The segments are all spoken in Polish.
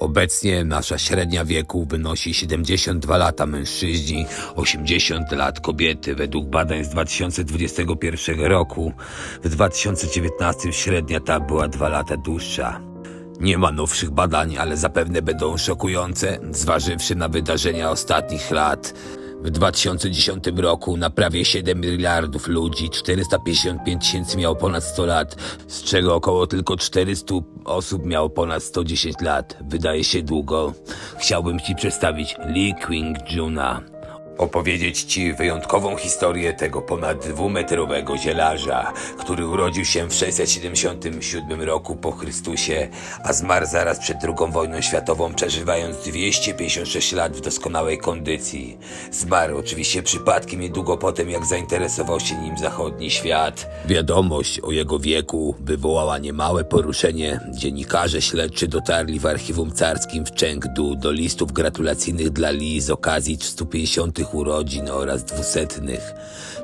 Obecnie nasza średnia wieku wynosi 72 lata mężczyźni, 80 lat kobiety. Według badań z 2021 roku w 2019 średnia ta była 2 lata dłuższa. Nie ma nowszych badań, ale zapewne będą szokujące, zważywszy na wydarzenia ostatnich lat. W 2010 roku na prawie 7 miliardów ludzi 455 tysięcy miało ponad 100 lat, z czego około tylko 400 osób miało ponad 110 lat. Wydaje się długo. Chciałbym Ci przedstawić Lee Kwing Juna. Opowiedzieć Ci wyjątkową historię tego ponad dwumetrowego zielarza, który urodził się w 677 roku po Chrystusie, a zmarł zaraz przed II wojną światową, przeżywając 256 lat w doskonałej kondycji. Zmarł oczywiście przypadkiem niedługo potem, jak zainteresował się nim zachodni świat. Wiadomość o jego wieku wywołała niemałe poruszenie. Dziennikarze śledczy dotarli w archiwum carskim w Chengdu do listów gratulacyjnych dla Li z okazji 150 urodzin oraz dwusetnych,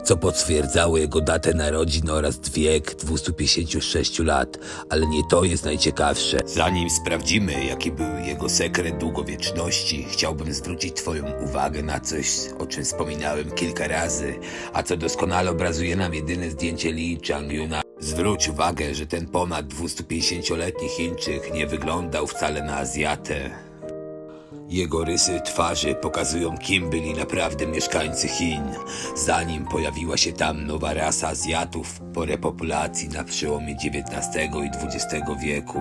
co potwierdzało jego datę narodzin oraz wiek 256 lat, ale nie to jest najciekawsze. Zanim sprawdzimy, jaki był jego sekret długowieczności, chciałbym zwrócić Twoją uwagę na coś, o czym wspominałem kilka razy, a co doskonale obrazuje nam jedyne zdjęcie Lee Chang-yuna. Zwróć uwagę, że ten ponad 250-letni Chińczyk nie wyglądał wcale na Azjatę. Jego rysy twarzy pokazują, kim byli naprawdę mieszkańcy Chin, zanim pojawiła się tam nowa rasa Azjatów po repopulacji na przełomie XIX i XX wieku.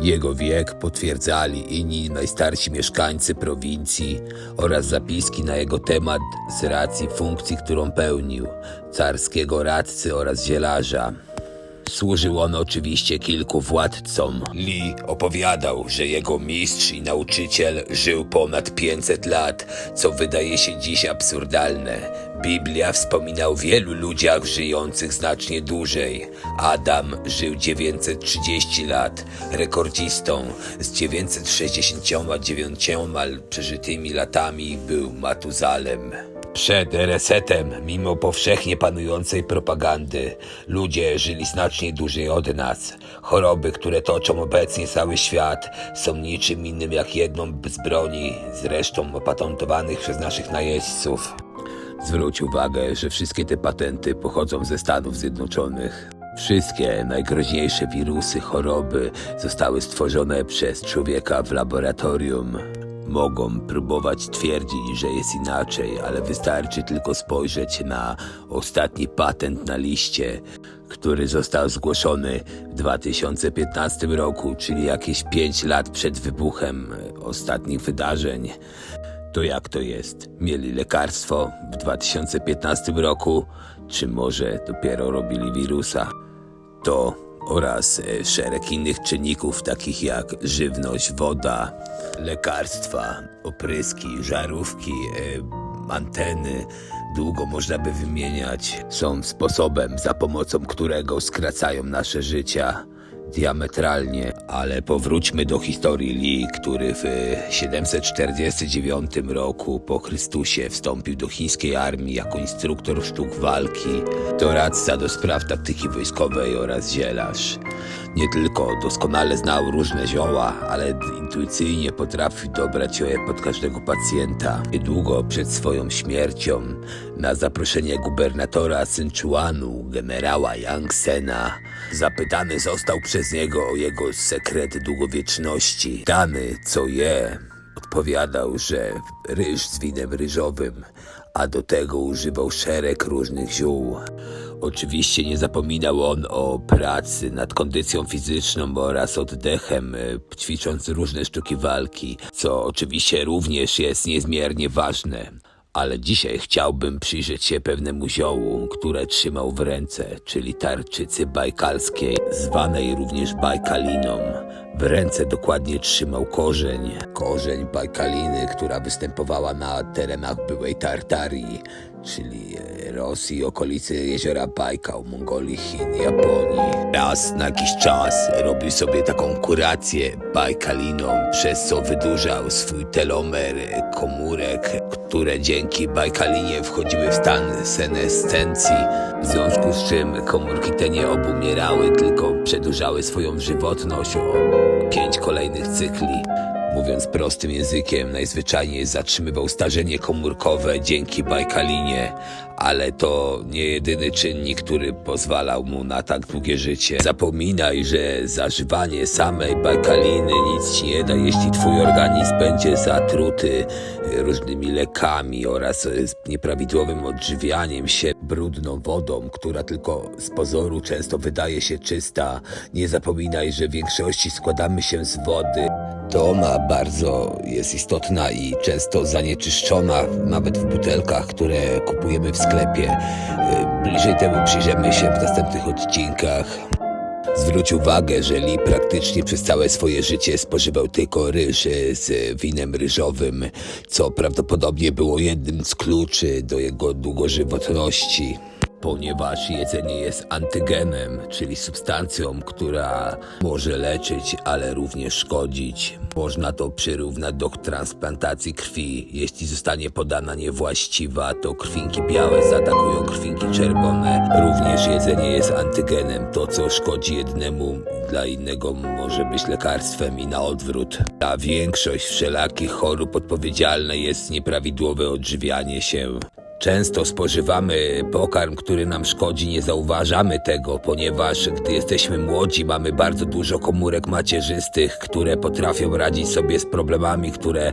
Jego wiek potwierdzali inni najstarsi mieszkańcy prowincji oraz zapiski na jego temat z racji funkcji, którą pełnił carskiego radcy oraz zielarza. Służył on oczywiście kilku władcom. Lee opowiadał, że jego mistrz i nauczyciel żył ponad 500 lat, co wydaje się dziś absurdalne. Biblia wspomina o wielu ludziach żyjących znacznie dłużej. Adam żył 930 lat. Rekordzistą z 969 przeżytymi latami był Matuzalem. Przed resetem, mimo powszechnie panującej propagandy, ludzie żyli znacznie dłużej od nas. Choroby, które toczą obecnie cały świat, są niczym innym jak jedną z broni, zresztą opatentowanych przez naszych najeźdźców. Zwróć uwagę, że wszystkie te patenty pochodzą ze Stanów Zjednoczonych. Wszystkie najgroźniejsze wirusy, choroby zostały stworzone przez człowieka w laboratorium. Mogą próbować twierdzić, że jest inaczej, ale wystarczy tylko spojrzeć na ostatni patent na liście, który został zgłoszony w 2015 roku, czyli jakieś 5 lat przed wybuchem ostatnich wydarzeń. To jak to jest? Mieli lekarstwo w 2015 roku, czy może dopiero robili wirusa? To oraz e, szereg innych czynników, takich jak żywność, woda, lekarstwa, opryski, żarówki, e, anteny, długo można by wymieniać, są sposobem, za pomocą którego skracają nasze życia diametralnie, ale powróćmy do historii Lee, który w 749 roku po Chrystusie wstąpił do chińskiej armii jako instruktor sztuk walki, doradca do spraw taktyki wojskowej oraz zielarz. Nie tylko doskonale znał różne zioła, ale intuicyjnie potrafił dobrać je pod każdego pacjenta. Niedługo przed swoją śmiercią, na zaproszenie gubernatora Sichuanu, generała Yang Sena, zapytany został przez niego o jego sekret długowieczności. Dany, co je, odpowiadał, że ryż z winem ryżowym, a do tego używał szereg różnych ziół. Oczywiście nie zapominał on o pracy nad kondycją fizyczną oraz oddechem, y, ćwicząc różne sztuki walki, co oczywiście również jest niezmiernie ważne. Ale dzisiaj chciałbym przyjrzeć się pewnemu ziołu, które trzymał w ręce, czyli tarczycy bajkalskiej, zwanej również bajkaliną. W ręce dokładnie trzymał korzeń. Korzeń bajkaliny, która występowała na terenach byłej Tartarii, czyli Rosji, okolicy jeziora Bajkał, Mongolii, Chin, Japonii. Raz na jakiś czas robił sobie taką kurację bajkaliną, przez co wydłużał swój telomer komórek, które dzięki bajkalinie wchodziły w stan senescencji, w związku z czym komórki te nie obumierały, tylko przedłużały swoją żywotność o pięć kolejnych cykli. Mówiąc prostym językiem, najzwyczajniej zatrzymywał starzenie komórkowe dzięki bajkalinie, ale to nie jedyny czynnik, który pozwalał mu na tak długie życie. Zapominaj, że zażywanie samej bajkaliny nic ci nie da, jeśli twój organizm będzie zatruty różnymi lekami oraz nieprawidłowym odżywianiem się brudną wodą, która tylko z pozoru często wydaje się czysta. Nie zapominaj, że w większości składamy się z wody. To ona bardzo jest istotna i często zanieczyszczona, nawet w butelkach, które kupujemy w sklepie. E, Bliżej temu przyjrzymy się w następnych odcinkach. Zwróć uwagę, że Lee praktycznie przez całe swoje życie spożywał tylko ryż z winem ryżowym, co prawdopodobnie było jednym z kluczy do jego długożywotności. Ponieważ jedzenie jest antygenem, czyli substancją, która może leczyć, ale również szkodzić. Można to przyrównać do transplantacji krwi. Jeśli zostanie podana niewłaściwa, to krwinki białe zaatakują krwinki czerwone. Również jedzenie jest antygenem. To, co szkodzi jednemu, dla innego może być lekarstwem i na odwrót. Za większość wszelakich chorób odpowiedzialne jest nieprawidłowe odżywianie się. Często spożywamy pokarm, który nam szkodzi, nie zauważamy tego, ponieważ gdy jesteśmy młodzi, mamy bardzo dużo komórek macierzystych, które potrafią radzić sobie z problemami, które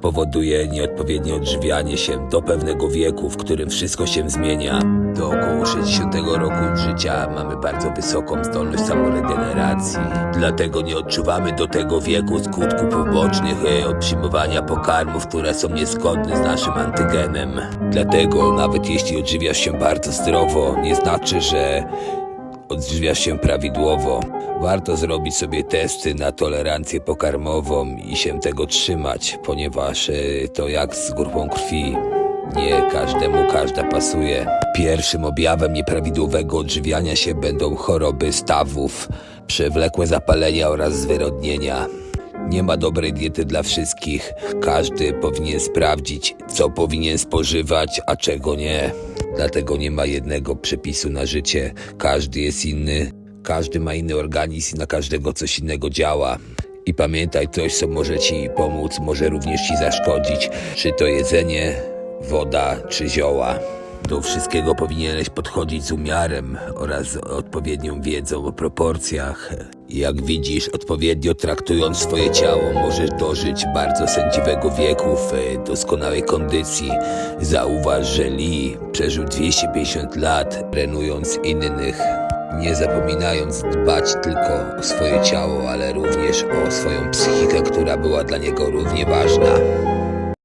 powoduje nieodpowiednie odżywianie się do pewnego wieku, w którym wszystko się zmienia. Do około 60 roku życia mamy bardzo wysoką zdolność samoregeneracji. Dlatego nie odczuwamy do tego wieku skutków pobocznych e, od przyjmowania pokarmów, które są niezgodne z naszym antygenem. Dlatego nawet jeśli odżywiasz się bardzo zdrowo, nie znaczy, że odżywiasz się prawidłowo. Warto zrobić sobie testy na tolerancję pokarmową i się tego trzymać, ponieważ e, to jak z grupą krwi. Nie każdemu każda pasuje. Pierwszym objawem nieprawidłowego odżywiania się będą choroby stawów, przewlekłe zapalenia oraz zwyrodnienia. Nie ma dobrej diety dla wszystkich. Każdy powinien sprawdzić, co powinien spożywać, a czego nie. Dlatego nie ma jednego przepisu na życie. Każdy jest inny, każdy ma inny organizm i na każdego coś innego działa. I pamiętaj, coś, co może ci pomóc, może również ci zaszkodzić. Czy to jedzenie, woda czy zioła. Do wszystkiego powinieneś podchodzić z umiarem oraz odpowiednią wiedzą o proporcjach. Jak widzisz, odpowiednio traktując swoje ciało, możesz dożyć bardzo sędziwego wieku w e, doskonałej kondycji. Zauważ, że Lee przeżył 250 lat, trenując innych. Nie zapominając dbać tylko o swoje ciało, ale również o swoją psychikę, która była dla niego równie ważna.